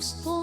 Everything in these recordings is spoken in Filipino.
Stop.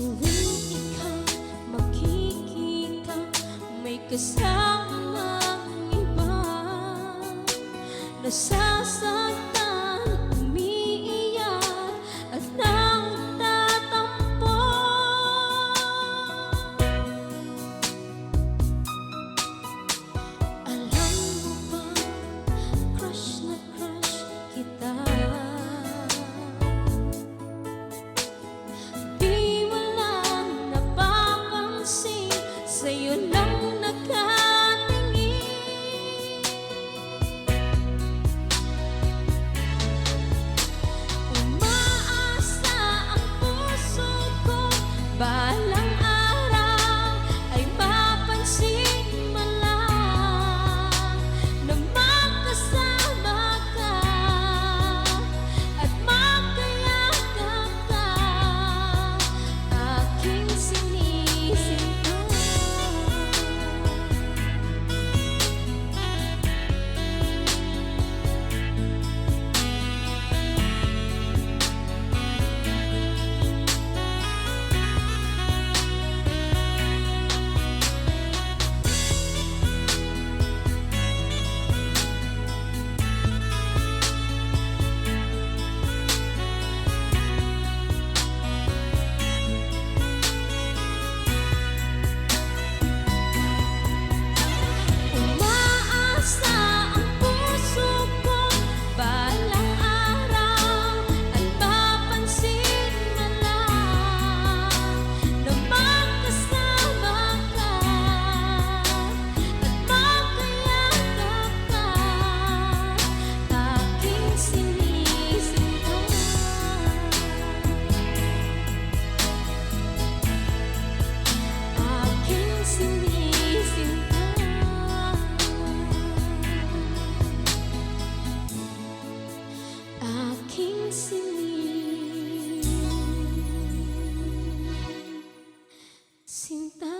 Tuwing ikaw makikita May kasama ang iba. Nasasaktan, umiiyak At nagtatampo. Alam mo ba, crush na crush kita? sining Sinta